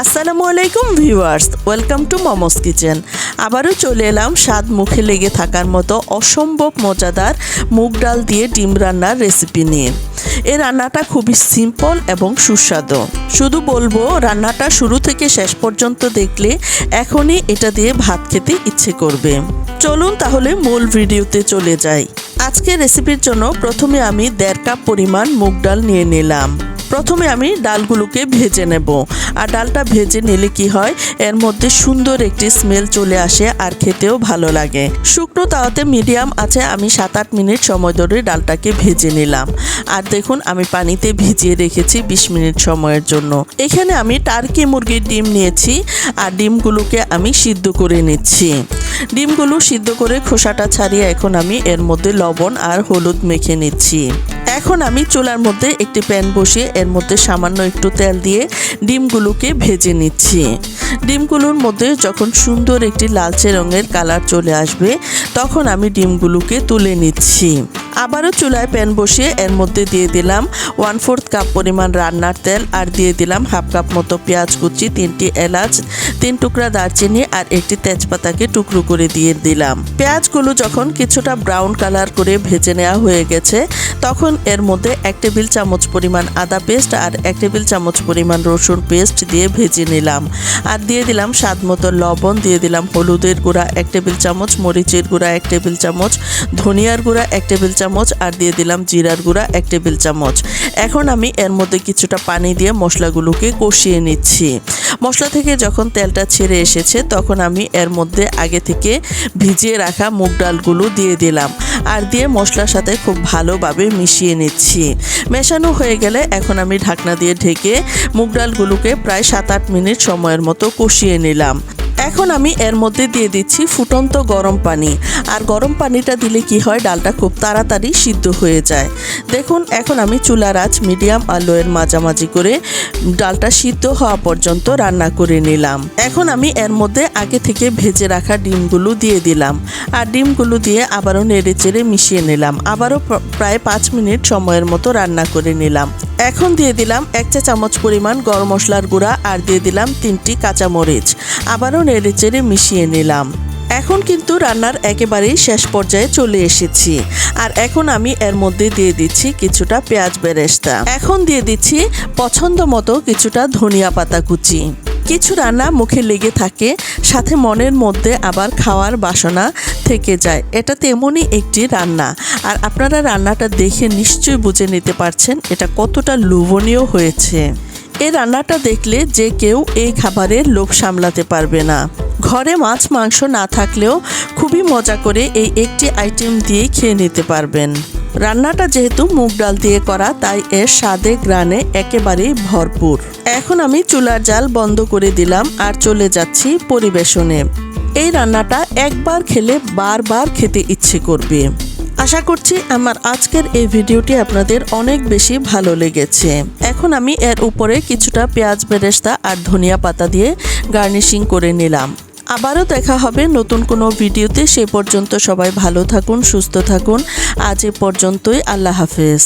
আসসালামু আলাইকুম viewers, welcome to mom's kitchen. আবারও চলে এলাম স্বাদ মুখে লেগে থাকার মতো অসম্ভব মজাদার মুগ ডাল দিয়ে ডিম রান্নার রেসিপি নিয়ে। এই রান্নাটা খুবই সিম্পল এবং সুস্বাদু। শুধু বলব, রান্নাটা শুরু থেকে শেষ পর্যন্ত দেখলে এখনই এটা দিয়ে ভাত খেতে ইচ্ছে করবে। চলুন তাহলে মূল ভিডিওতে চলে যাই। আজকের রেসিপির জন্য প্রথমে আমি দেড় কাপ পরিমাণ মুগ ডাল নিয়ে নিলাম। প্রথমে আমি ডালগুলোকে ভেজে নেব। আর ডালটা ভেজে নিলে কি হয়, এর মধ্যে সুন্দর একটি স্মেল চলে আসে আর খেতেও ভালো লাগে। শুকনো তাওয়াতে মিডিয়াম আছে, আমি সাত আট মিনিট সময় ধরে ডালটাকে ভেজে নিলাম। আর দেখুন, আমি পানিতে ভিজিয়ে রেখেছি বিশ মিনিট সময়ের জন্য। এখানে আমি টার্কি মুরগির ডিম নিয়েছি, আর ডিমগুলোকে আমি সিদ্ধ করে নিচ্ছি। ডিমগুলো সিদ্ধ করে খোসাটা ছাড়িয়ে এখন আমি এর মধ্যে লবণ আর হলুদ মেখে নিচ্ছি। এখন আমি চুলার মধ্যে একটি প্যান বসিয়ে এর মধ্যে সামান্য একটু তেল দিয়ে ডিমগুলোকে ভেজে নিচ্ছি। ডিমগুলোর মধ্যে যখন সুন্দর একটি লালচে রঙের কালার চলে আসবে, তখন আমি ডিমগুলোকে তুলে নিচ্ছি। আবারও চুলায় প্যান বসিয়ে এর মধ্যে দিয়ে দিলাম ওয়ান ফোর্থ কাপ পরিমাণ রান্নার তেল আর দিয়ে দিলাম হাফ কাপ মতো পেঁয়াজ কুচি, তিনটি এলাচ, তিন টুকরা দারচিনি আর একটি তেজপাতাকে টুকরো করে দিয়ে দিলাম। পেঁয়াজগুলো যখন কিছুটা ব্রাউন কালার করে ভেজে নেওয়া হয়ে গেছে, তখন এর মধ্যে এক টেবিল চামচ পরিমাণ আদা পেস্ট আর এক টেবিল চামচ পরিমাণ রসুন পেস্ট দিয়ে ভেজে নিলাম। আর দিয়ে দিলাম স্বাদ মতো লবণ, দিয়ে দিলাম হলুদের গুঁড়া এক টেবিল চামচ, মরিচের গুঁড়া এক টেবিল চামচ, ধনিয়ার গুঁড়া এক টেবিল চামচ আর দিয়ে দিলাম জিরার গুঁড়া এক টেবিল চামচ। এখন আমি এর মধ্যে কিছুটা পানি দিয়ে মশলাগুলোকে কষিয়ে নিচ্ছি। মশলা থেকে যখন তেলটা ছেড়ে এসেছে, তখন আমি এর মধ্যে আগে থেকে ভিজিয়ে রাখা মুগ ডালগুলো দিয়ে দিলাম আর দিয়ে মশলার সাথে খুব ভালোভাবে মিশিয়ে নিচ্ছি। মেশানো হয়ে গেলে এখন আমি ঢাকনা দিয়ে ঢেকে মুগ ডালগুলোকে প্রায় সাত আট মিনিট সময়ের মতো কষিয়ে নিলাম। এখন আমি এর মধ্যে দিয়ে দিচ্ছি ফুটন্ত গরম পানি। আর গরম পানিটা দিলে কি হয়, ডালটা খুব তাড়াতাড়ি সিদ্ধ হয়ে যায়। দেখুন, এখন আমি চুলার আঁচ মিডিয়াম আর লোয়ের মাঝামাঝি করে ডালটা সিদ্ধ হওয়া পর্যন্ত রান্না করে নিলাম। এখন আমি এর মধ্যে আগে থেকে ভেজে রাখা ডিমগুলো দিয়ে দিলাম। আর ডিমগুলো দিয়ে আবারও নেড়ে চেড়ে মিশিয়ে নিলাম। আবারও প্রায় পাঁচ মিনিট সময়ের মতো রান্না করে নিলাম। এখন দিয়ে দিলাম এক চা চামচ পরিমাণ গরম মশলার গুঁড়া আর দিয়ে দিলাম তিনটি কাঁচামরিচ। আবারও নেড়ে চেড়ে মিশিয়ে নিলাম। এখন কিন্তু রান্নার একেবারেই শেষ পর্যায়ে চলে এসেছি। আর এখন আমি এর মধ্যে দিয়ে দিচ্ছি কিছুটা পেঁয়াজ বেরেস্তা। এখন দিয়ে দিচ্ছি পছন্দ মতো কিছুটা ধনিয়া পাতা কুচি। কিছু রান্না মুখে লেগে থাকে, সাথে মনের মধ্যে আবার খাওয়ার বাসনা থেকে যায়। এটা তেমনই একটি রান্না। আর আপনারা রান্নাটা দেখে নিশ্চয়ই বুঝে নিতে পারছেন এটা কতটা লোভনীয় হয়েছে। এই রান্নাটা দেখলে যে কেউ এই খাবারের লোভ সামলাতে পারবে না। ঘরে মাছ, মাংস না থাকলেও খুবই মজা করে এই একটি আইটেম দিয়ে খেয়ে নিতে পারবেন। রান্নাটা যেহেতু মুগ ডাল দিয়ে করা, তাই এর স্বাদে গ্রানে একেবারেই ভরপুর। এখন আমি চুলার জাল বন্ধ করে দিলাম আর চলে যাচ্ছি পরিবেশনে। এই রান্নাটা একবার খেলে বারবার খেতে ইচ্ছে করবে। আশা করছি আমার আজকের এই ভিডিওটি আপনাদের অনেক বেশি ভালো লেগেছে। এখন আমি এর উপরে কিছুটা পেঁয়াজ বেরেস্তা আর ধনিয়া পাতা দিয়ে গার্নিশিং করে নিলাম। আবারও দেখা হবে নতুন কোনো ভিডিওতে। সে পর্যন্ত সবাই ভালো থাকুন, সুস্থ থাকুন। আজ এ পর্যন্তই। আল্লাহ হাফেজ।